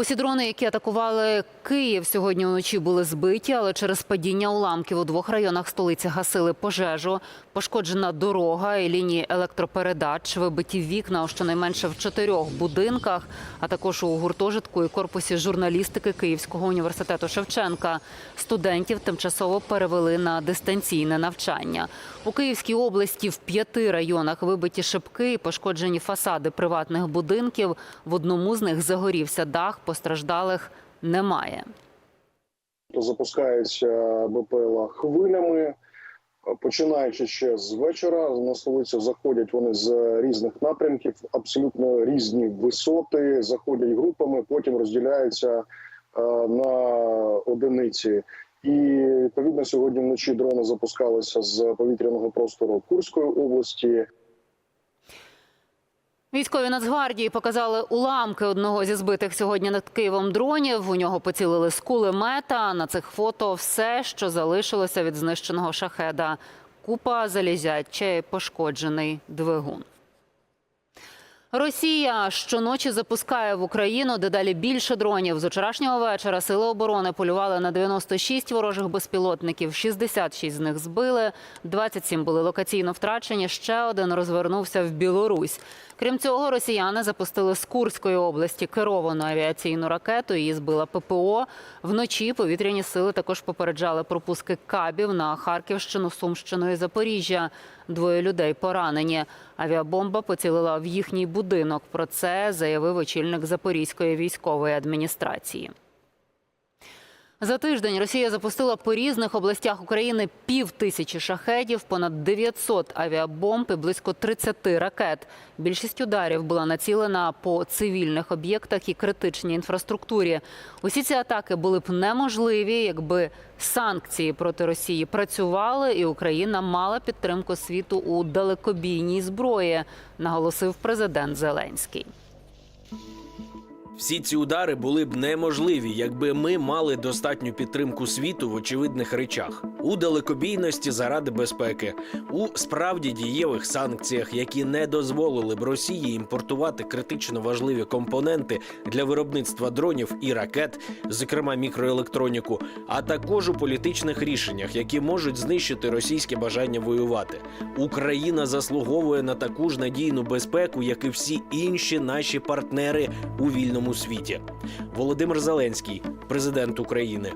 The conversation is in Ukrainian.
Усі дрони, які атакували Київ сьогодні вночі, були збиті, але через падіння уламків у двох районах столиці гасили пожежу. Пошкоджена дорога і лінії електропередач, вибиті вікна у щонайменше в чотирьох будинках, а також у гуртожитку і корпусі журналістики Київського університету Шевченка. Студентів тимчасово перевели на дистанційне навчання. У Київській області в п'яти районах вибиті шибки і пошкоджені фасади приватних будинків. В одному з них загорівся дах, постраждалих немає. запускаються БПЛА хвилями. Починаючи ще з вечора, на столицю заходять вони з різних напрямків, абсолютно різні висоти, заходять групами, потім розділяються е, на одиниці. І відповідно сьогодні вночі дрони запускалися з повітряного простору Курської області. Військові Нацгвардії показали уламки одного зі збитих сьогодні над Києвом дронів. У нього поцілили з кулемета. На цих фото все, що залишилося від знищеного шахеда. Купа залізяче пошкоджений двигун. Росія щоночі запускає в Україну дедалі більше дронів. З вчорашнього вечора сили оборони полювали на 96 ворожих безпілотників, 66 з них збили, 27 були локаційно втрачені. Ще один розвернувся в Білорусь. Крім цього, росіяни запустили з Курської області керовану авіаційну ракету. Її збила ППО. Вночі повітряні сили також попереджали про пуски кабів на Харківщину, Сумщину і Запоріжжя. Двоє людей поранені. Авіабомба поцілила в їхній будинок. Про це заявив очільник Запорізької військової адміністрації. За тиждень Росія запустила по різних областях України пів тисячі шахедів, понад 900 авіабомб і близько 30 ракет. Більшість ударів була націлена по цивільних об'єктах і критичній інфраструктурі. Усі ці атаки були б неможливі, якби санкції проти Росії працювали, і Україна мала підтримку світу у далекобійній зброї, наголосив президент Зеленський. Всі ці удари були б неможливі, якби ми мали достатню підтримку світу в очевидних речах у далекобійності заради безпеки, у справді дієвих санкціях, які не дозволили б Росії імпортувати критично важливі компоненти для виробництва дронів і ракет, зокрема мікроелектроніку, а також у політичних рішеннях, які можуть знищити російське бажання воювати. Україна заслуговує на таку ж надійну безпеку, як і всі інші наші партнери у вільному світі. Володимир Зеленський, президент України.